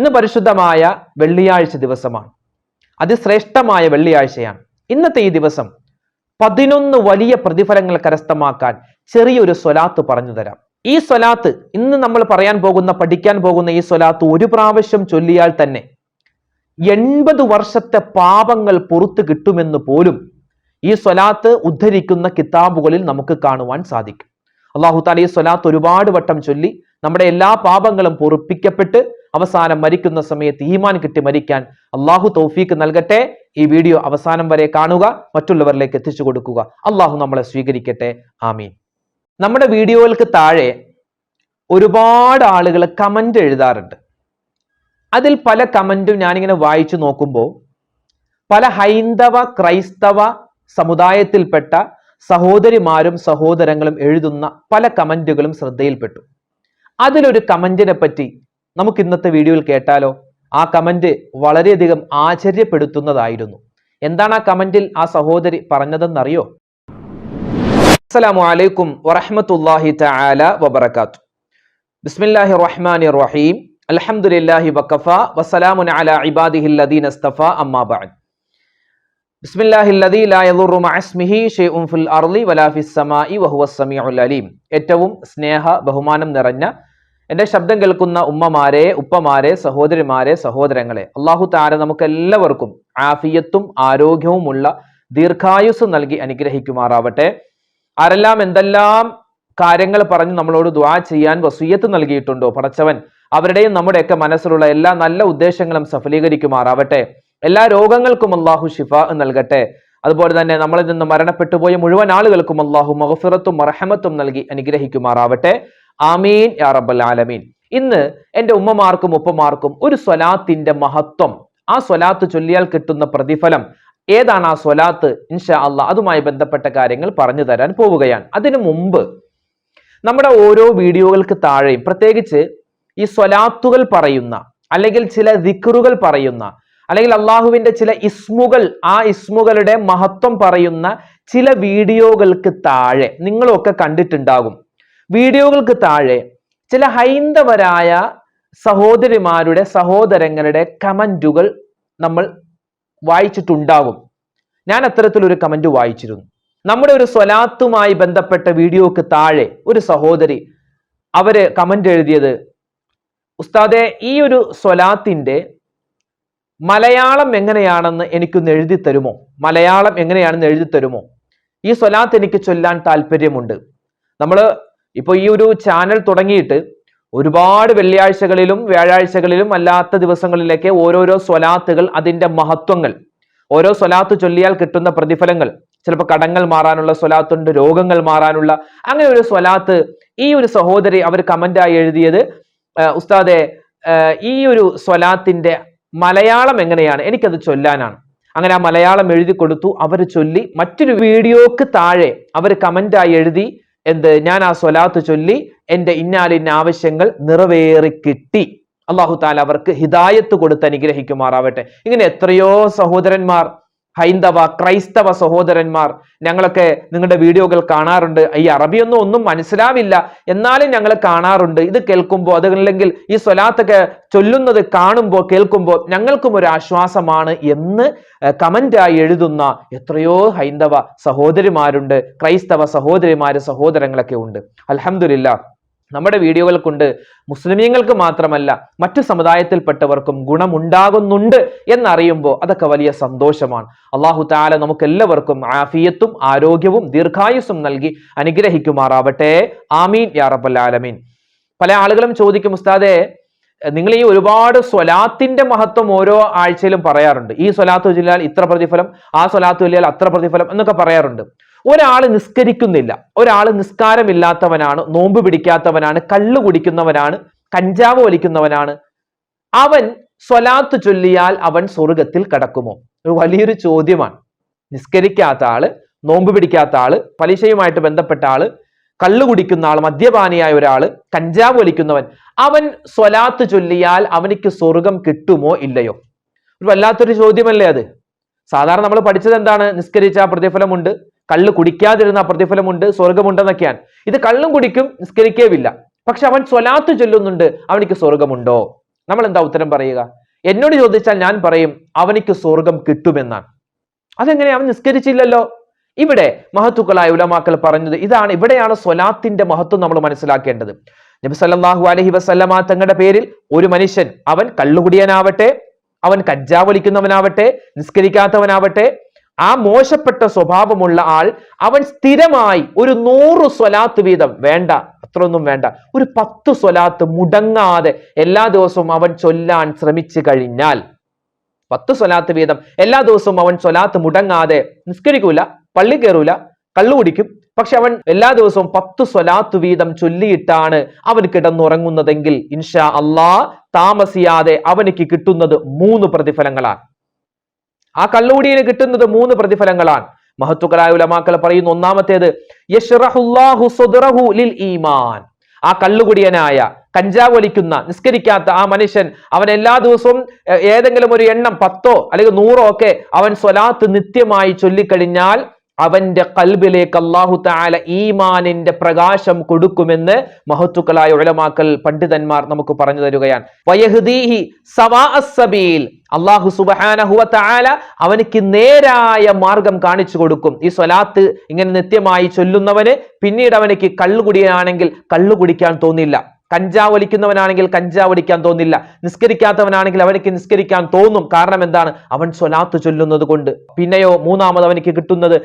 ഇന്ന് പരിശുദ്ധമായ വെള്ളിയാഴ്ച ദിവസമാണ്. അതിശ്രേഷ്ഠമായ വെള്ളിയാഴ്ചയാണ്. ഇന്നത്തെ ഈ ദിവസം പതിനൊന്ന് വലിയ പ്രതിഫലങ്ങൾ കരസ്ഥമാക്കാൻ ചെറിയൊരു സ്വലാത്ത് പറഞ്ഞു തരാം. ഈ സ്വലാത്ത് ഇന്ന് നമ്മൾ പറയാൻ പോകുന്ന പഠിക്കാൻ പോകുന്ന ഈ സ്വലാത്ത് ഒരു പ്രാവശ്യം ചൊല്ലിയാൽ തന്നെ എൺപത് വർഷത്തെ പാപങ്ങൾ പുറത്തു കിട്ടുമെന്ന് പോലും ഈ സ്വലാത്ത് ഉദ്ധരിക്കുന്ന കിതാബുകളിൽ നമുക്ക് കാണുവാൻ സാധിക്കും. അള്ളാഹു താല ഈ സ്വലാത്ത് ഒരുപാട് വട്ടം ചൊല്ലി നമ്മുടെ എല്ലാ പാപങ്ങളും പൊറുപ്പിക്കപ്പെട്ട് അവസാനം മരിക്കുന്ന സമയത്ത് ഈമാൻ കിട്ടി മരിക്കാൻ അള്ളാഹു തൗഫീക്ക് നൽകട്ടെ. ഈ വീഡിയോ അവസാനം വരെ കാണുക മറ്റുള്ളവരിലേക്ക് എത്തിച്ചു കൊടുക്കുക. അള്ളാഹു നമ്മളെ സ്വീകരിക്കട്ടെ. ആമീൻ. നമ്മുടെ വീഡിയോകൾക്ക് താഴെ ഒരുപാട് ആളുകൾ കമന്റ് എഴുതാറുണ്ട്. അതിൽ പല കമന്റും ഞാനിങ്ങനെ വായിച്ചു നോക്കുമ്പോൾ പല ഹൈന്ദവ ക്രൈസ്തവ സമുദായത്തിൽപ്പെട്ട സഹോദരിമാരും സഹോദരങ്ങളും എഴുതുന്ന പല കമന്റുകളും ശ്രദ്ധയിൽപ്പെട്ടു. അതിലൊരു കമന്റിനെ പറ്റി നമുക്ക് ഇന്നത്തെ വീഡിയോയിൽ കേട്ടാലോ? ആ കമന്റ് വളരെയധികം ആശ്ചര്യപ്പെടുത്തുന്നതായിരുന്നു. എന്താണ് ആ കമന്റിൽ ആ സഹോദരി പറഞ്ഞതെന്നറിയോ? അസ്സലാമു അലൈക്കും വറഹ്മത്തുള്ളാഹി തആല വബറകാത്തു. ബിസ്മില്ലാഹി റഹ്മാനി റഹീം. അൽഹംദുലില്ലാഹി വഖഫ വസലാമുൻ അലാ ഇബാദിഹിൽ ലദീന ഇസ്തഫ അമ്മാ ബഅദ്. ബിസ്മില്ലാഹി ലാ മഅസ്മിഹി ഷൈഉൻ ഫിൽ അർളി വലാ ഫിസ് സമീഉൽ അലീം. ഏറ്റവും സ്നേഹ ബഹുമാനം നിറഞ്ഞ എന്റെ ശബ്ദം കേൾക്കുന്ന ഉമ്മമാരെ ഉപ്പമാരെ സഹോദരിമാരെ സഹോദരങ്ങളെ അള്ളാഹു താര നമുക്ക് എല്ലാവർക്കും ആഫിയത്തും ആരോഗ്യവുമുള്ള ദീർഘായുസ് നൽകി അനുഗ്രഹിക്കുമാറാവട്ടെ. ആരെല്ലാം എന്തെല്ലാം കാര്യങ്ങൾ പറഞ്ഞ് നമ്മളോട് ദ്വാ ചെയ്യാൻ വസൂയത്ത് നൽകിയിട്ടുണ്ടോ പടച്ചവൻ അവരുടെയും നമ്മുടെയൊക്കെ മനസ്സിലുള്ള എല്ലാ നല്ല ഉദ്ദേശങ്ങളും സഫലീകരിക്കുമാറാവട്ടെ. എല്ലാ രോഗങ്ങൾക്കും അള്ളാഹു ഷിഫ നൽകട്ടെ. അതുപോലെ തന്നെ നമ്മളിൽ നിന്ന് മരണപ്പെട്ടുപോയ മുഴുവൻ ആളുകൾക്കും അള്ളാഹു മഹഫിറത്തും മറഹമത്തും നൽകി അനുഗ്രഹിക്കുമാറാവട്ടെ. ആമീൻ യാ റബ്ബൽ ആലമീൻ. ഇന്ന് എന്റെ ഉമ്മമാർക്കും ഉപ്പമാർക്കും ഒരു സ്വലാത്തിന്റെ മഹത്വം. ആ സ്വലാത്ത് ചൊല്ലിയാൽ കിട്ടുന്ന പ്രതിഫലം ഏതാണ് ആ സ്വലാത്ത്? ഇൻഷാ അള്ളാഹ് അതുമായി ബന്ധപ്പെട്ട കാര്യങ്ങൾ പറഞ്ഞു തരാൻ പോവുകയാണ്. അതിനു മുമ്പ് നമ്മുടെ ഓരോ വീഡിയോകൾക്ക് താഴെയും പ്രത്യേകിച്ച് ഈ സ്വലാത്തുകൾ പറയുന്ന അല്ലെങ്കിൽ ചില ദിക്റുകൾ പറയുന്ന അല്ലെങ്കിൽ അള്ളാഹുവിന്റെ ചില ഇസ്മുകൾ ആ ഇസ്മുകളുടെ മഹത്വം പറയുന്ന ചില വീഡിയോകൾക്ക് താഴെ നിങ്ങളൊക്കെ കണ്ടിട്ടുണ്ടാകും. വീഡിയോകൾക്ക് താഴെ ചില ഹൈന്ദവരായ സഹോദരിമാരുടെ സഹോദരങ്ങളുടെ കമന്റുകൾ നമ്മൾ വായിച്ചിട്ടുണ്ടാകും ഞാൻ അത്തരത്തിലൊരു കമന്റ് വായിച്ചിരുന്നു. നമ്മുടെ ഒരു സ്വലാത്തുമായി ബന്ധപ്പെട്ട വീഡിയോക്ക് താഴെ ഒരു സഹോദരി അവർ കമന്റ് എഴുതിയത് ഉസ്താദെ ഈ ഒരു സ്വലാത്തിന്റെ മലയാളം എങ്ങനെയാണെന്ന് എനിക്കൊന്ന് എഴുതി തരുമോ? മലയാളം എങ്ങനെയാണെന്ന് എഴുതി തരുമോ? ഈ സ്വലാത്ത് എനിക്ക് ചൊല്ലാൻ താല്പര്യമുണ്ട്. നമ്മൾ ഇപ്പോൾ ഈ ഒരു ചാനൽ തുടങ്ങിയിട്ട് ഒരുപാട് വെള്ളിയാഴ്ചകളിലും വ്യാഴാഴ്ചകളിലും അല്ലാത്ത ദിവസങ്ങളിലേക്ക് ഓരോരോ സ്വലാത്തുകൾ അതിന്റെ മഹത്വങ്ങൾ. ഓരോ സ്വലാത്ത് ചൊല്ലിയാൽ കിട്ടുന്ന പ്രതിഫലങ്ങൾ. ചിലപ്പോൾ കടങ്ങൾ മാറാനുള്ള സ്വലാത്തുണ്ട് രോഗങ്ങൾ മാറാനുള്ള. അങ്ങനെ ഒരു സ്വലാത്ത് ഈ ഒരു സഹോദരി അവർ കമന്റായി എഴുതിയത് ഉസ്താദെ ഈ ഒരു സ്വലാത്തിന്റെ മലയാളം എങ്ങനെയാണ്? എനിക്കത് ചൊല്ലാനാണ്. അങ്ങനെ ആ മലയാളം എഴുതി കൊടുത്തു. അവർ ചൊല്ലി മറ്റൊരു വീഡിയോക്ക് താഴെ അവർ കമന്റായി എഴുതി എന്ത്? ഞാൻ ആ സ്വലാത്ത് ചൊല്ലി എന്റെ ഇന്നാലിന്ന ആവശ്യങ്ങൾ നിറവേറി കിട്ടി. അള്ളാഹു താല അവർക്ക് ഹിദായത്ത് കൊടുത്ത് അനുഗ്രഹിക്കുമാറാവട്ടെ. ഇങ്ങനെ എത്രയോ സഹോദരന്മാർ ഹൈന്ദവ ക്രൈസ്തവ സഹോദരന്മാർ ഞങ്ങളൊക്കെ നിങ്ങളുടെ വീഡിയോകൾ കാണാറുണ്ട്. ഈ അറബിയൊന്നും ഒന്നും മനസ്സിലാവില്ല. എന്നാലും ഞങ്ങൾ കാണാറുണ്ട്. ഇത് കേൾക്കുമ്പോൾ അതല്ലെങ്കിൽ ഈ സ്വലാത്തൊക്കെ ചൊല്ലുന്നത് കാണുമ്പോൾ കേൾക്കുമ്പോൾ ഞങ്ങൾക്കും ഒരു ആശ്വാസമാണ് എന്ന് കമന്റായി എഴുതുന്ന എത്രയോ ഹൈന്ദവ സഹോദരിമാരുണ്ട്. ക്രൈസ്തവ സഹോദരിമാര് സഹോദരങ്ങളൊക്കെ ഉണ്ട്. അലഹമില്ല നമ്മുടെ വീഡിയോകൾ കൊണ്ട് മുസ്ലിമീങ്ങൾക്ക് മാത്രമല്ല മറ്റു സമുദായത്തിൽപ്പെട്ടവർക്കും ഗുണമുണ്ടാകുന്നുണ്ട് എന്നറിയുമ്പോൾ അതൊക്കെ വലിയ സന്തോഷമാണ്. അള്ളാഹു താല നമുക്ക് എല്ലാവർക്കും ആഫിയത്തും ആരോഗ്യവും ദീർഘായുസ്സും നൽകി അനുഗ്രഹിക്കുമാറാവട്ടെ. ആമീൻ യാറബല്ലാലമീൻ പല ആളുകളും ചോദിക്കും ഉസ്താദെ നിങ്ങൾ ഈ ഒരുപാട് സ്വലാത്തിന്റെ മഹത്വം ഓരോ ആഴ്ചയിലും പറയാറുണ്ട്. ഈ സ്വലാത്ത് ചൊല്ലിയാൽ ഇത്ര പ്രതിഫലം ആ സ്വലാത്ത് ചൊല്ലിയാൽ അത്ര പ്രതിഫലം എന്നൊക്കെ പറയാറുണ്ട്. ഒരാൾ നിസ്കരിക്കുന്നില്ല. ഒരാൾ നിസ്കാരമില്ലാത്തവനാണ് നോമ്പ് പിടിക്കാത്തവനാണ് കള്ള് കുടിക്കുന്നവനാണ് കഞ്ചാവ് വലിക്കുന്നവനാണ്. അവൻ സ്വലാത്ത് ചൊല്ലിയാൽ അവൻ സ്വർഗത്തിൽ കടക്കുമോ? ഒരു വലിയൊരു ചോദ്യമാണ്. നിസ്കരിക്കാത്ത ആൾ നോമ്പ് പിടിക്കാത്ത ആൾ പലിശയുമായിട്ട് ബന്ധപ്പെട്ട ആൾ കള്ളു കുടിക്കുന്ന ആൾ മദ്യപാനിയായ ഒരാൾ കഞ്ചാവ് വലിക്കുന്നവൻ അവൻ സ്വലാത്ത് ചൊല്ലിയാൽ അവനിക്ക് സ്വർഗം കിട്ടുമോ ഇല്ലയോ? ഒരു വല്ലാത്തൊരു ചോദ്യമല്ലേ അത്? സാധാരണ നമ്മൾ പഠിച്ചത് എന്താണ്? നിസ്കരിച്ച പ്രതിഫലമുണ്ട്. കള്ള് കുടിക്കാതിരുന്ന പ്രതിഫലമുണ്ട് സ്വർഗമുണ്ടെന്നൊക്കെയാണ് ഇത് കള്ളും കുടിക്കും നിസ്കരിക്കേവില്ല. പക്ഷെ അവൻ സ്വലാത്ത് ചൊല്ലുന്നുണ്ട് അവനിക്ക് സ്വർഗമുണ്ടോ നമ്മൾ എന്താ ഉത്തരം പറയുക? എന്നോട് ചോദിച്ചാൽ ഞാൻ പറയും അവനിക്ക് സ്വർഗം കിട്ടുമെന്നാണ്. അതെങ്ങനെ? അവൻ നിസ്കരിച്ചില്ലല്ലോ. ഇവിടെ മഹത്തുക്കളായ ഉലമാക്കൾ പറഞ്ഞത് ഇതാണ് ഇവിടെയാണ് സ്വലാത്തിന്റെ മഹത്വം നമ്മൾ മനസ്സിലാക്കേണ്ടത്. നബി സല്ലല്ലാഹു അലൈഹി വസല്ലമ തങ്ങളുടെ പേരിൽ ഒരു മനുഷ്യൻ അവൻ കള്ളുകുടിയനാവട്ടെ അവൻ കജ്ജാവലിക്കുന്നവനാവട്ടെ നിസ്കരിക്കാത്തവനാവട്ടെ ആ മോശപ്പെട്ട സ്വഭാവമുള്ള ആൾ അവൻ സ്ഥിരമായി ഒരു നൂറ് സ്വലാത്ത് വീതം. വേണ്ട അത്രയൊന്നും വേണ്ട. ഒരു പത്ത് സ്വലാത്ത് മുടങ്ങാതെ എല്ലാ ദിവസവും അവൻ ചൊല്ലാൻ ശ്രമിച്ചു കഴിഞ്ഞാൽ പത്ത് സ്വലാത്ത് വീതം എല്ലാ ദിവസവും അവൻ സ്വലാത്ത് മുടങ്ങാതെ നിസ്കരിക്കൂല പള്ളി കയറൂല കള്ളു കുടിക്കും. പക്ഷെ അവൻ എല്ലാ ദിവസവും പത്ത് സ്വലാത്ത് വീതം ചൊല്ലിയിട്ടാണ് അവൻ കിടന്നുറങ്ങുന്നതെങ്കിൽ ഇൻഷാ അള്ളാ താമസിയാതെ അവനിക്ക് കിട്ടുന്നത് മൂന്ന് പ്രതിഫലങ്ങളാണ്. ആ കള്ളുകുടിയിന് കിട്ടുന്നത് മൂന്ന് പ്രതിഫലങ്ങളാണ്. മഹത്തുക്കളായ ഉലമാക്കൾ പറയുന്ന ഒന്നാമത്തേത് ലിൽ ഈമാൻ. ആ കള്ളുകുടിയനായ കഞ്ചാവ് വലിക്കുന്ന നിസ്കരിക്കാത്ത ആ മനുഷ്യൻ അവൻ എല്ലാ ദിവസവും ഏതെങ്കിലും ഒരു എണ്ണം പത്തോ അല്ലെങ്കിൽ നൂറോ ഒക്കെ അവൻ സ്വലാത്ത് നിത്യമായി ചൊല്ലിക്കഴിഞ്ഞാൽ അവന്റെ കൽബിലേക്ക് അള്ളാഹു താല ഈമാനിന്റെ പ്രകാശം കൊടുക്കുമെന്ന് മഹത്തുക്കളായ ഉലമാക്കൽ പണ്ഡിതന്മാർ നമുക്ക് പറഞ്ഞു തരുകയാണ്. അള്ളാഹു സുബഹാനഹുവ താല അവനക്ക് നേരായ മാർഗം കാണിച്ചു കൊടുക്കും. ഈ സ്വലാത്ത് ഇങ്ങനെ നിത്യമായി ചൊല്ലുന്നവന് പിന്നീട് അവനക്ക് കള്ളുകുടിയാണെങ്കിൽ കള്ളുകുടിക്കാൻ തോന്നില്ല. കഞ്ചാവ് വലിക്കുന്നവനാണെങ്കിൽ കഞ്ചാവ് തോന്നില്ല. നിസ്കരിക്കാത്തവനാണെങ്കിൽ അവനിക്ക് നിസ്കരിക്കാൻ തോന്നും. കാരണം എന്താണ്? അവൻ സ്വലാത്ത് ചൊല്ലുന്നത് കൊണ്ട്. പിന്നെയോ മൂന്നാമത് അവനിക്ക് കിട്ടുന്നത്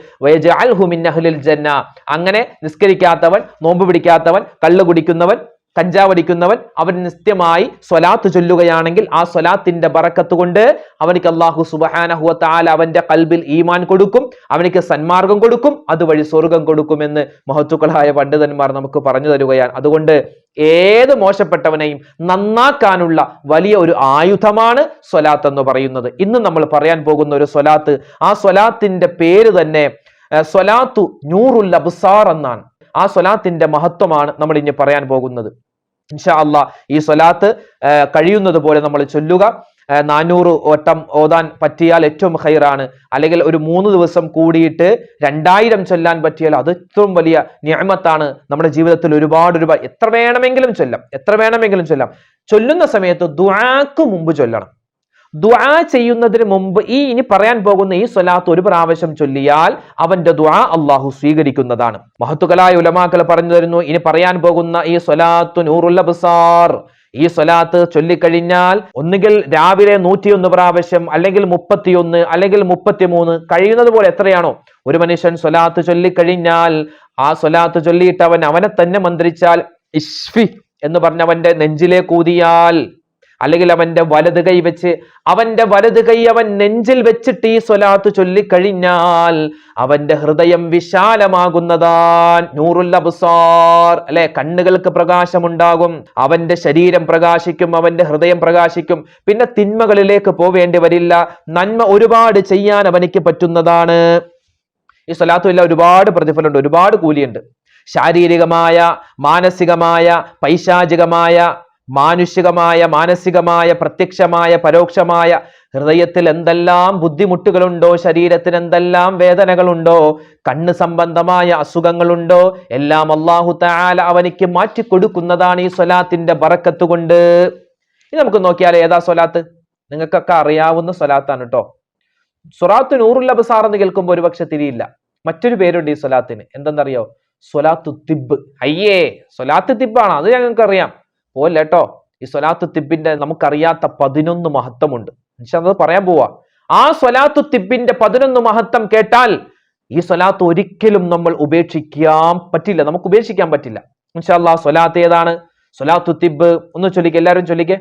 ജന്ന. അങ്ങനെ നിസ്കരിക്കാത്തവൻ നോമ്പ് പിടിക്കാത്തവൻ കള്ളു കുടിക്കുന്നവൻ കഞ്ചാവ് അടിക്കുന്നവൻ അവൻ നിത്യമായി സ്വലാത്ത് ചൊല്ലുകയാണെങ്കിൽ ആ സ്വലാത്തിന്റെ ബറക്കത്ത് കൊണ്ട് അവനിക്ക് അള്ളാഹു സുബഹാനഹുവ താല അവന്റെ കൽബിൽ ഈമാൻ കൊടുക്കും. അവനിക്ക് സന്മാർഗം കൊടുക്കും. അതുവഴി സ്വർഗം കൊടുക്കുമെന്ന് മഹത്തുക്കളായ പണ്ഡിതന്മാർ നമുക്ക് പറഞ്ഞു തരുകയാണ്. അതുകൊണ്ട് ഏത് മോശപ്പെട്ടവനെയും നന്നാക്കാനുള്ള വലിയ ഒരു ആയുധമാണ് സ്വലാത്ത് എന്ന് പറയുന്നത്. ഇന്ന് നമ്മൾ പറയാൻ പോകുന്ന ഒരു സ്വലാത്ത് ആ സ്വലാത്തിന്റെ പേര് തന്നെ സ്വലാത്തു നൂറുൽ അബ്സാർ എന്നാണ്. ആ സ്വലാത്തിന്റെ മഹത്വമാണ് നമ്മൾ ഇനി പറയാൻ പോകുന്നത്. ഇൻഷാ അള്ളാ ഈ സ്വലാത്ത് കഴിയുന്നത് പോലെ നമ്മൾ ചൊല്ലുക. നാനൂറ് ഓട്ടം ഓതാൻ പറ്റിയാൽ ഏറ്റവും ഹൈറാണ് അല്ലെങ്കിൽ ഒരു മൂന്ന് ദിവസം കൂടിയിട്ട് രണ്ടായിരം ചൊല്ലാൻ പറ്റിയാൽ അത് ഏറ്റവും വലിയ ന്യായമത്താണ് നമ്മുടെ ജീവിതത്തിൽ ഒരുപാട് ഒരുപാട് എത്ര വേണമെങ്കിലും ചൊല്ലാം എത്ര വേണമെങ്കിലും ചൊല്ലാം. ചൊല്ലുന്ന സമയത്ത് ദുആക്ക് മുമ്പ് ചൊല്ലണം. ദുആ ചെയ്യുന്നതിന് മുമ്പ് ഈ ഇനി പറയാൻ പോകുന്ന ഈ സ്വലാത്ത് ഒരു പ്രാവശ്യം ചൊല്ലിയാൽ അവന്റെ ദുആ അള്ളാഹു സ്വീകരിക്കുന്നതാണ്. മഹത്തുക്കളായ ഉലമാക്കൾ പറഞ്ഞു തരുന്നു ഇനി പറയാൻ പോകുന്ന ഈ സ്വലാത്തു നൂറുൽ അബ്സാർ. ഈ സ്വലാത്ത് ചൊല്ലിക്കഴിഞ്ഞാൽ ഒന്നുകിൽ രാവിലെ നൂറ്റിയൊന്ന് പ്രാവശ്യം അല്ലെങ്കിൽ മുപ്പത്തിയൊന്ന് അല്ലെങ്കിൽ മുപ്പത്തിമൂന്ന് കഴിയുന്നത് പോലെ എത്രയാണോ? ഒരു മനുഷ്യൻ സ്വലാത്ത് ചൊല്ലിക്കഴിഞ്ഞാൽ ആ സ്വലാത്ത് ചൊല്ലിയിട്ട് അവൻ അവനെ തന്നെ മന്ത്രിച്ചാൽ ഇഷ്ഫി എന്ന് പറഞ്ഞവന്റെ നെഞ്ചിലേക്ക് ഊതിയാൽ അല്ലെങ്കിൽ അവന്റെ വലത് കൈ വെച്ച് അവന്റെ വലത് കൈ അവൻ നെഞ്ചിൽ വെച്ചിട്ട് ഈ സ്വലാത്ത് ചൊല്ലിക്കഴിഞ്ഞാൽ അവന്റെ ഹൃദയം വിശാലമാകുന്നതാൻ നൂറുൽ അബ്സാർ അല്ലെ? കണ്ണുകൾക്ക് പ്രകാശമുണ്ടാകും അവന്റെ ശരീരം പ്രകാശിക്കും അവന്റെ ഹൃദയം പ്രകാശിക്കും. പിന്നെ തിന്മകളിലേക്ക് പോവേണ്ടി വരില്ല. നന്മ ഒരുപാട് ചെയ്യാൻ അവനിക്ക് പറ്റുന്നതാണ്. ഈ സ്വലാത്തുമില്ല ഒരുപാട് പ്രതിഫലമുണ്ട് ഒരുപാട് കൂലിയുണ്ട്. ശാരീരികമായ മാനസികമായ പൈശാചികമായ മാനുഷികമായ മാനസികമായ പ്രത്യക്ഷമായ പരോക്ഷമായ ഹൃദയത്തിൽ എന്തെല്ലാം ബുദ്ധിമുട്ടുകളുണ്ടോ ശരീരത്തിന് എന്തെല്ലാം വേദനകളുണ്ടോ കണ്ണ് സംബന്ധമായ അസുഖങ്ങളുണ്ടോ എല്ലാം അള്ളാഹു താല അവനിക്ക് മാറ്റി കൊടുക്കുന്നതാണ് ഈ സ്വലാത്തിന്റെ ബറക്കത്ത് കൊണ്ട്. ഇനി നമുക്ക് നോക്കിയാൽ ഏതാ സ്വലാത്ത്? നിങ്ങൾക്കൊക്കെ അറിയാവുന്ന സ്വലാത്താണ് കേട്ടോ സ്വലാത്ത് നൂറുൽ അബസാർ എന്ന് കേൾക്കുമ്പോൾ ഒരുപക്ഷെ തിരിയില്ല. മറ്റൊരു പേരുണ്ട് ഈ സ്വലാത്തിന്. എന്തെന്നറിയോ? സ്വലാത്തു തിബ്. അയ്യേ സ്വലാത്ത് തിബാണ്. അത് ഞങ്ങൾക്ക് അറിയാം പോലെ കേട്ടോ ഈ സ്വലാത്ത് തിബിന്റെ നമുക്കറിയാത്ത പതിനൊന്ന് മഹത്വമുണ്ട്. അത് പറയാൻ പോവാ. ആ സ്വലാത്തു തിബിന്റെ പതിനൊന്ന് മഹത്വം കേട്ടാൽ ഈ സ്വലാത്ത് ഒരിക്കലും നമ്മൾ ഉപേക്ഷിക്കാൻ പറ്റില്ല. നമുക്ക് ഉപേക്ഷിക്കാൻ പറ്റില്ല. ഇൻഷാല്ലാ സ്വലാത്ത് ഏതാണ്? സ്വലാത്തു തിബ്. ഒന്ന് ചൊല്ലിക്കെ എല്ലാവരും ചൊല്ലിക്കെ?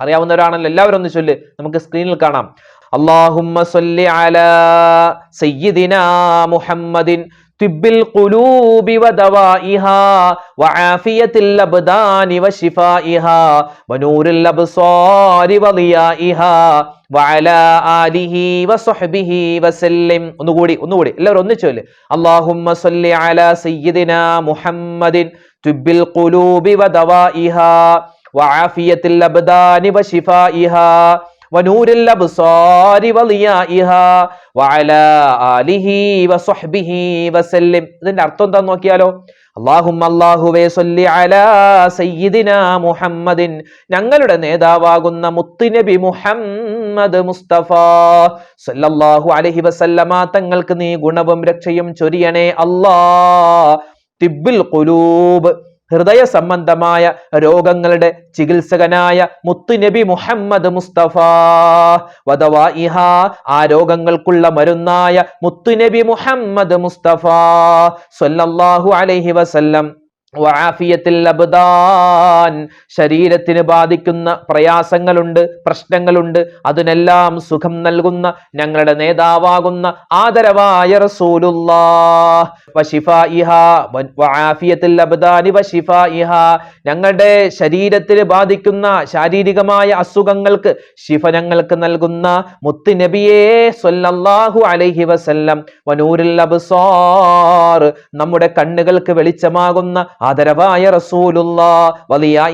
അറിയാവുന്നവരാണല്ലോ എല്ലാവരും ഒന്ന് ചൊല്ല്. നമുക്ക് സ്ക്രീനിൽ കാണാം. അള്ളാഹുമ്മ സൊല്ലി അല സയ്യിദിന മുഹമ്മദിൻ طب القلوب ودوائها وعافية الأبدان وشفائها ونور الأبصار وضيائها وعلى آله وصحبه وسلم ഒന്നുകൂടി ഒന്നുകൂടി എല്ലാവരും ഒന്നിച്ചു ചൊല്ല് اللهم صل على سيدنا محمد طب القلوب ودوائها وعافية الأبدان وشفائها ونور الأبصار وضيائها وعلى آله وصحبه وسلم ഇതിന്റെ അർത്ഥം എന്താന്ന് നോക്കിയാലോ അള്ളാഹും അല്ലാഹുവേ സല്ലി അലാ സയ്യിദിന മുഹമ്മദിൻ ഞങ്ങളുടെ നേതാവാകുന്ന മുത്തുനബി മുഹമ്മദ് മുസ്തഫ സല്ലല്ലാഹു അലൈഹി വസല്ലമ തങ്ങൾക്ക് നീ ഗുണവും രക്ഷയും ചൊരിയണേ അല്ലാ തിബിൽ ഖുലൂബ് ഹൃദയ സംബന്ധമായ രോഗങ്ങളുടെ ചികിത്സകനായ മുത്തുനബി മുഹമ്മദ് മുസ്തഫ. വധവാ ഇഹ ആ രോഗങ്ങൾക്കുള്ള മരുന്നായ മുത്തുനബി മുഹമ്മദ് മുസ്തഫ. സ്വല്ലല്ലാഹു അലൈഹി വസല്ലം. ശരീരത്തിന് ബാധിക്കുന്ന പ്രയാസങ്ങളുണ്ട് പ്രശ്നങ്ങളുണ്ട്. അതിനെല്ലാം സുഖം നൽകുന്ന ഞങ്ങളുടെ നേതാവാകുന്ന ആദരവായ ഞങ്ങളുടെ ശരീരത്തിന് ബാധിക്കുന്ന ശാരീരികമായ അസുഖങ്ങൾക്ക് ശിഫ ഞങ്ങൾക്ക് നൽകുന്ന മുത്ത് നബിയേ സ്വല്ലല്ലാഹു അലൈഹി വസല്ലം. വനൂരിൽ നമ്മുടെ കണ്ണുകൾക്ക് വെളിച്ചമാകുന്ന ആദരവായ വലിയ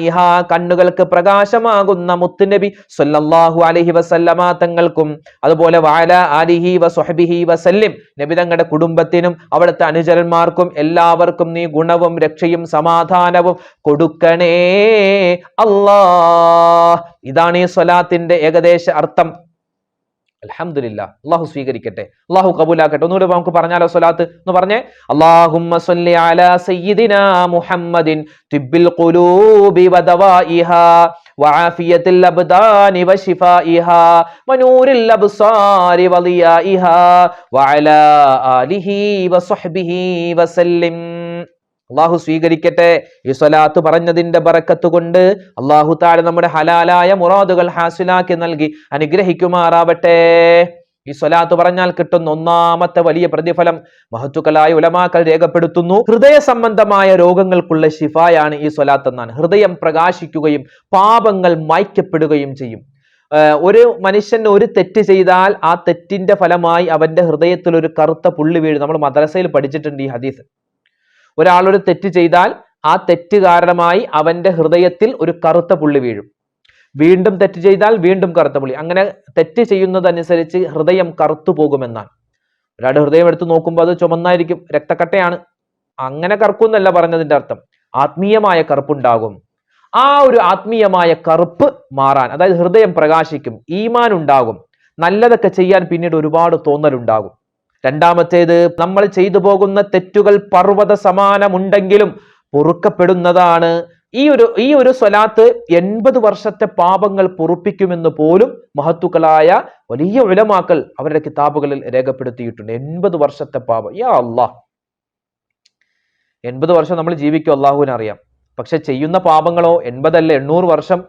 കണ്ണുകൾക്ക് പ്രകാശമാകുന്ന മുത്തുനബി സൊല്ലാഹു അലഹി വസല്ലമ തങ്ങൾക്കും അതുപോലെ വാല അലിഹി വസ്വഹബിഹി വസല്ലിം നബി തങ്ങളുടെ കുടുംബത്തിനും അവിടുത്തെ അനുചരന്മാർക്കും എല്ലാവർക്കും നീ ഗുണവും രക്ഷയും സമാധാനവും കൊടുക്കണേ. അല്ലാ ഇതാണ് ഈ സ്വലാത്തിന്റെ ഏകദേശ അർത്ഥം. അലഹമില്ല അള്ളാഹു സ്വീകരിക്കട്ടെ അള്ളാഹു കബൂലാക്കട്ടെ. ഒന്നുകൂടെ നമുക്ക് പറഞ്ഞാലോ സ്വലാത്ത്? എന്ന് പറഞ്ഞേ. അള്ളാഹുമ്മ സല്ലി അലാ സയ്യിദിന മുഹമ്മദിൻ തിബ്ബിൽ ഖുലൂബി വദവാഇഹാ വആഫിയത്തിൽ അബ്ദാനി വശിഫാഇഹാ അബ്സാരി വഅലാ ആലിഹി അള്ളാഹു സ്വീകരിക്കട്ടെ. ഈ സ്വലാത്ത് പറഞ്ഞതിന്റെ ബറക്കത്ത് കൊണ്ട് അള്ളാഹു താഴെ നമ്മുടെ ഹലാലായ മുറാദുകൾ ഹാസിലാക്കി നൽകി. അനുഗ്രഹിക്കുമാറാവട്ടെ. ഈ സ്വലാത്ത് പറഞ്ഞാൽ കിട്ടുന്ന ഒന്നാമത്തെ വലിയ പ്രതിഫലം മഹത്തുക്കളായ ഉലമാക്കൾ രേഖപ്പെടുത്തുന്നു. ഹൃദയ സംബന്ധമായ രോഗങ്ങൾക്കുള്ള ശിഫായാണ് ഈ സ്വലാത്ത് എന്നാണ്. ഹൃദയം പ്രകാശിക്കുകയും പാപങ്ങൾ മായ്ക്കപ്പെടുകയും ചെയ്യും. ഒരു മനുഷ്യൻ ഒരു തെറ്റ് ചെയ്താൽ ആ തെറ്റിന്റെ ഫലമായി അവന്റെ ഹൃദയത്തിൽ ഒരു കറുത്ത പുള്ളി വീഴും. നമ്മൾ മദ്രസയിൽ പഠിച്ചിട്ടുണ്ട് ഈ ഹദീസ്. ഒരാൾ ഒരു തെറ്റ് ചെയ്താൽ ആ തെറ്റ് കാരണമായി അവന്റെ ഹൃദയത്തിൽ ഒരു കറുത്ത പുള്ളി വീഴും. വീണ്ടും തെറ്റ് ചെയ്താൽ വീണ്ടും കറുത്ത പുള്ളി. അങ്ങനെ തെറ്റ് ചെയ്യുന്നതനുസരിച്ച് ഹൃദയം കറുത്തു പോകുമെന്നാണ്. ഒരാളുടെ ഹൃദയം എടുത്ത് നോക്കുമ്പോൾ അത് ചുമന്നായിരിക്കും. രക്തക്കട്ടയാണ്. അങ്ങനെ കറുക്കുന്നല്ല പറഞ്ഞതിന്റെ അർത്ഥം. ആത്മീയമായ കറുപ്പുണ്ടാകും. ആ ഒരു ആത്മീയമായ കറുപ്പ് മാറാൻ അതായത് ഹൃദയം പ്രകാശിക്കും ഈമാൻ ഉണ്ടാകും നല്ലതൊക്കെ ചെയ്യാൻ പിന്നീട് ഒരുപാട് തോന്നലുണ്ടാകും. രണ്ടാമത്തേത് നമ്മൾ ചെയ്തു പോകുന്ന തെറ്റുകൾ പർവത സമാനമുണ്ടെങ്കിലും പൊറുക്കപ്പെടുന്നതാണ്. ഈ ഒരു ഈ ഒരു സ്വലാത്ത് എൺപത് വർഷത്തെ പാപങ്ങൾ പൊറുപ്പിക്കുമെന്ന് പോലും മഹത്തുക്കളായ വലിയ ഉലമാക്കൾ അവരുടെ കിതാബുകളിൽ രേഖപ്പെടുത്തിയിട്ടുണ്ട്. എൺപത് വർഷത്തെ പാപം. യാ അള്ളാഹ് എൺപത് വർഷം നമ്മൾ ജീവിക്കും അള്ളാഹുവിനറിയാം. പക്ഷെ ചെയ്യുന്ന പാപങ്ങളോ എൺപതല്ല എണ്ണൂറ് വർഷം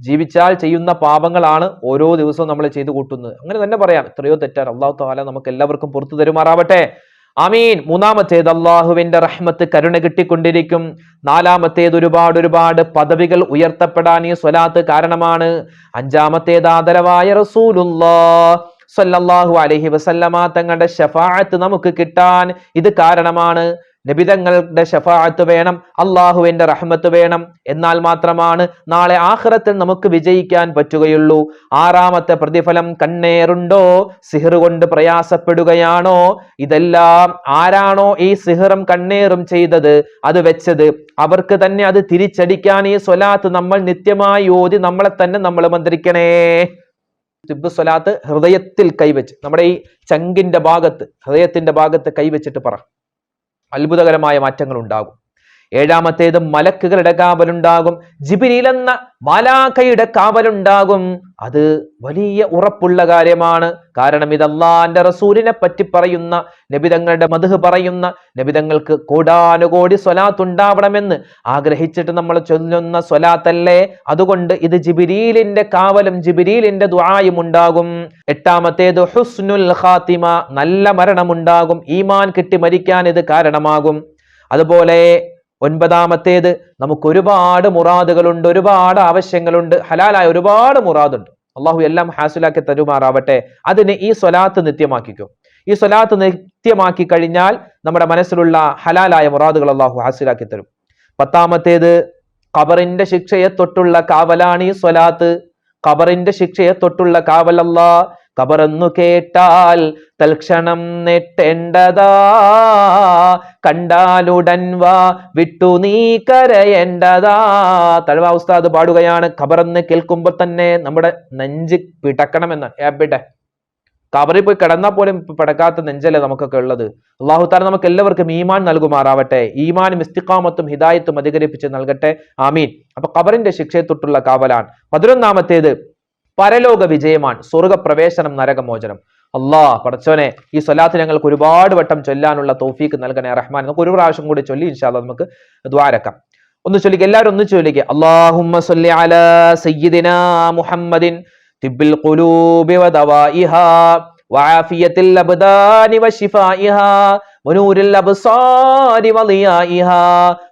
ജീവിച്ചാൽ ചെയ്യുന്ന പാപങ്ങളാണ് ഓരോ ദിവസവും നമ്മൾ ചെയ്തു കൂട്ടുന്നത്. അങ്ങനെ തന്നെ പറയാം. എത്രയോ തെറ്റാണ്. അള്ളാഹു താല നമുക്ക് എല്ലാവർക്കും പുറത്തു തരുമാറാവട്ടെ. ആമീൻ. മൂന്നാമത്തേത് അള്ളാഹുവിന്റെ റഹ്മത്ത് കരുണ കിട്ടിക്കൊണ്ടിരിക്കും. നാലാമത്തേത് ഒരുപാട് ഒരുപാട് പദവികൾ ഉയർത്തപ്പെടാൻ ഈ സ്വലാത്ത് കാരണമാണ്. അഞ്ചാമത്തേത് ആദരവായ റസൂലുല്ലാ സല്ലല്ലാഹു അലഹി വസല്ലമ തങ്ങളുടെ ഷഫാഅത്ത് നമുക്ക് കിട്ടാൻ ഇത് കാരണമാണ്. നബിതങ്ങളുടെ ഷഫാഅത്ത് വേണം അള്ളാഹുവിന്റെ റഹ്മത്ത് വേണം. എന്നാൽ മാത്രമാണ് നാളെ ആഹ്റത്തിൽ നമുക്ക് വിജയിക്കാൻ പറ്റുകയുള്ളൂ. ആറാമത്തെ പ്രതിഫലം കണ്ണേറുണ്ടോ? സിഹർ കൊണ്ട് പ്രയാസപ്പെടുകയാണോ? ഇതെല്ലാം ആരാണോ ഈ സിഹറും കണ്ണേറും ചെയ്തത്? അത് വെച്ചത് അവർക്ക് തന്നെ അത് തിരിച്ചടിക്കാൻ ഈ സ്വലാത്ത് നമ്മൾ നിത്യമായി ഓതി നമ്മളെ തന്നെ നമ്മൾ മന്ത്രിക്കണേ. തിബ് സ്വലാത്ത് ഹൃദയത്തിൽ കൈവച്ച് നമ്മുടെ ഈ ചങ്കിന്റെ ഭാഗത്ത് ഹൃദയത്തിന്റെ ഭാഗത്ത് കൈവച്ചിട്ട് പറ. അത്ഭുതകരമായ മാറ്റങ്ങൾ ഉണ്ടാകും ഏഴാമത്തേത് മലക്കുകളുടെ കാവലുണ്ടാകും. ജിബിരിൽ എന്ന മാലാഖയുടെ കാവലുണ്ടാകും. അത് വലിയ ഉറപ്പുള്ള കാര്യമാണ്. കാരണം ഇത് റസൂലിനെ പറ്റി പറയുന്ന നബിതങ്ങളുടെ മധു പറയുന്ന നബിതങ്ങൾക്ക് കോടാനുകോടി സ്വലാത്തുണ്ടാവണമെന്ന് ആഗ്രഹിച്ചിട്ട് നമ്മൾ ചൊല്ലുന്ന സ്വലാത്തല്ലേ? അതുകൊണ്ട് ഇത് ജിബിരീലിന്റെ കാവലും ജിബിരീലിന്റെ ദ്വായും ഉണ്ടാകും. എട്ടാമത്തേത് ഹുസ്നുൽ ഖാത്തിമ നല്ല മരണമുണ്ടാകും. ഈമാൻ കിട്ടി മരിക്കാൻ ഇത് കാരണമാകും. അതുപോലെ ഒൻപതാമത്തേത് നമുക്ക് ഒരുപാട് മുറാദുകളുണ്ട് ഒരുപാട് ആവശ്യങ്ങളുണ്ട് ഹലാലായ ഒരുപാട് മുറാദുണ്ട്. അള്ളാഹു എല്ലാം ഹാസിലാക്കി തരുമാറാവട്ടെ. അതിന് ഈ സ്വലാത്ത് നിത്യമാക്കിക്കും. ഈ സ്വലാത്ത് നിത്യമാക്കി കഴിഞ്ഞാൽ നമ്മുടെ മനസ്സിലുള്ള ഹലാലായ മുറാദുകൾ അള്ളാഹു ഹാസിലാക്കി തരും. പത്താമത്തേത് ഖബറിന്റെ ശിക്ഷയെ തൊട്ടുള്ള കാവലാണ് ഈ സ്വലാത്ത്. ഖബറിന്റെ ശിക്ഷയെ തൊട്ടുള്ള കാവലല്ല. കബറെന്നു കേട്ടാൽ തൽക്ഷണം നെട്ടേണ്ടതാ. കണ്ടാലുടൻ വാ വിട്ടു നീ കരയേണ്ടതാ. തഴവ ഉസ്താദ് പാടുകയാണ്. കബറന്ന് കേൾക്കുമ്പോൾ തന്നെ നമ്മുടെ നെഞ്ച് പിടക്കണമെന്ന്. എവിടെ? കബറിൽ പോയി കിടന്നാൽ പോലും പിടക്കാത്ത നെഞ്ചല്ലേ നമുക്കൊക്കെ ഉള്ളത്. അള്ളാഹു താല നമുക്ക് എല്ലാവർക്കും ഈമാൻ നൽകുമാറാവട്ടെ. ഈമാനും ഇസ്തിഖാമത്തും ഹിദായത്തും അധികരിപ്പിച്ച് നൽകട്ടെ. ആമീൻ. അപ്പൊ കബറിന്റെ ശിക്ഷയെ തൊട്ടുള്ള കാവലാണ്. പതിനൊന്നാമത്തേത് പരലോക വിജയമാണ്. സ്വർഗപ്രവേശനം നരകമോചനം. അള്ളാ പടച്ചോനെ ഈ സ്വലാത്ത് ഞങ്ങൾക്ക് ഒരുപാട് വട്ടം ചൊല്ലാനുള്ള തോഫീക്ക് നൽകണേ റഹ്മാൻ. നമുക്ക് ഒരു പ്രാവശ്യം കൂടി ചൊല്ലി ഇൻഷാൽ നമുക്ക് ദ്വാരക്കാം ഒന്ന് ചൊല്ലിക്കുക എല്ലാവരും ഒന്ന് ചൊല്ലിക്കുക അള്ളാഹുദിന മുഹമ്മദിൻ തിബിൽ ഖുലൂബി വദവാഇഹ വആഫിയത്തിൽ അബ്ദാനി ونور الأبصار وضيائها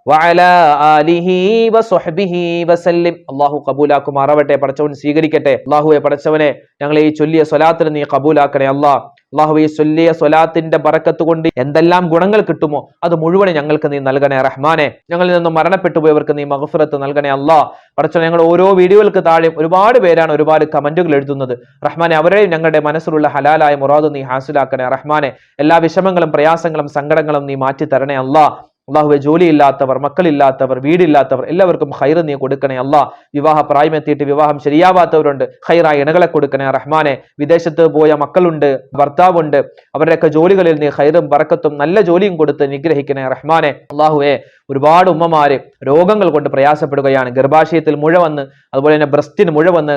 وعلى آله وصحبه وسلم അള്ളാഹു കബൂലാക്കുമാറാവട്ടെ പടച്ചവൻ സ്വീകരിക്കട്ടെ അള്ളാഹുവെ പടച്ചവനെ ഞങ്ങളെ ഈ ചൊല്ലിയ സ്വലാത്തിന് നീ കബൂലാക്കണേ അള്ളാഹ് അള്ളാഹു ഈ ചൊല്ലിയ സ്വലാത്തിന്റെ ബറക്കത്ത് കൊണ്ട് എന്തെല്ലാം ഗുണങ്ങൾ കിട്ടുമോ അത് മുഴുവൻ ഞങ്ങൾക്ക് നീ നൽകണേ റഹ്മാനെ. ഞങ്ങളിൽ നിന്നും മരണപ്പെട്ടു പോയവർക്ക് നീ മഹഫിറത്ത് നൽകണേ അല്ലാ പറച്ച ഞങ്ങൾ ഓരോ വീഡിയോകൾക്ക് താഴെ ഒരുപാട് പേരാണ് ഒരുപാട് കമന്റുകൾ എഴുതുന്നത്. റഹ്മാനെ അവരെയും ഞങ്ങളുടെ മനസ്സിലുള്ള ഹലാലായ മുറാദ് നീ ഹാസിലാക്കണേ റഹ്മാനെ. എല്ലാ വിഷമങ്ങളും പ്രയാസങ്ങളും സങ്കടങ്ങളും നീ മാറ്റി തരണേ അല്ലാ അള്ളാഹുവെ ജോലിയില്ലാത്തവർ മക്കളില്ലാത്തവർ വീടില്ലാത്തവർ എല്ലാവർക്കും ഹൈർ നീ കൊടുക്കണേ. അല്ലാ വിവാഹ പ്രായമെത്തിയിട്ട് വിവാഹം ശരിയാവാത്തവരുണ്ട്. ഹൈറായ ഇണകളെ കൊടുക്കണേ റഹ്മാനെ. വിദേശത്ത് പോയ മക്കളുണ്ട് ഭർത്താവുണ്ട്. അവരുടെയൊക്കെ ജോലികളിൽ നീ ഹൈറും ബറക്കത്തും നല്ല ജോലിയും കൊടുത്ത് നിഗ്രഹിക്കണേ റഹ്മാനെ. അള്ളാഹുവെ ഒരുപാട് ഉമ്മമാര് രോഗങ്ങൾ കൊണ്ട് പ്രയാസപ്പെടുകയാണ്. ഗർഭാശയത്തിൽ മുഴ വന്ന് അതുപോലെ തന്നെ ബ്രസ്റ്റിന് മുഴ വന്ന്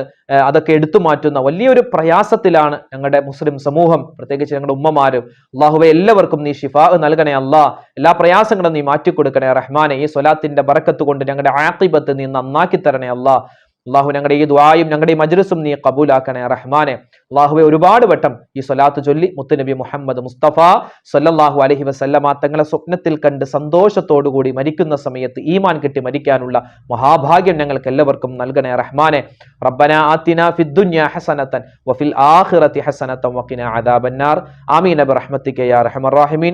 അതൊക്കെ എടുത്തു മാറ്റുന്ന വലിയൊരു പ്രയാസത്തിലാണ് ഞങ്ങളുടെ മുസ്ലിം സമൂഹം. പ്രത്യേകിച്ച് ഞങ്ങളുടെ ഉമ്മമാരും. അള്ളാഹുവെ എല്ലാവർക്കും നീ ഷിഫാ നൽകണേ അല്ലാ എല്ലാ പ്രയാസങ്ങളും മാറ്റിക്കൊടുക്കണേ റഹ്മാനെ. ഈ സ്വലാത്തിന്റെ ബറക്കത്ത് കൊണ്ട് ഞങ്ങളുടെ ആക്കിബത്ത് നീ നന്നാക്കി തരണേ അല്ലാ. അള്ളാഹു ഞങ്ങളുടെ ഈ ദ്വായും ഞങ്ങളുടെ ഈ മജ്ലിസും നീ കബൂലാക്കണേ റഹ്മാനെ. അള്ളാഹുവെ ഒരുപാട് വട്ടം ഈ സ്വലാത്ത് ചൊല്ലി മുത്തുനബി മുഹമ്മദ് മുസ്തഫ സല്ലല്ലാഹു അലഹി വസല്ലമ തങ്ങളെ സ്വപ്നത്തിൽ കണ്ട് സന്തോഷത്തോടുകൂടി മരിക്കുന്ന സമയത്ത് ഈമാൻ കിട്ടി മരിക്കാനുള്ള മഹാഭാഗ്യം ഞങ്ങൾക്ക് എല്ലാവർക്കും നൽകണേ റഹ്മാനെ. റബ്ബന ആത്തിന ഫിദ്ദുന്യ ഹസനത്തൻ വഫിൽ ആഹിറത്തി ഹസനത്തൻ വഖിന അദാബന്നാർ. ആമീൻ ബിറഹ്മതിക യാ റഹ്മർ റഹീമീൻ.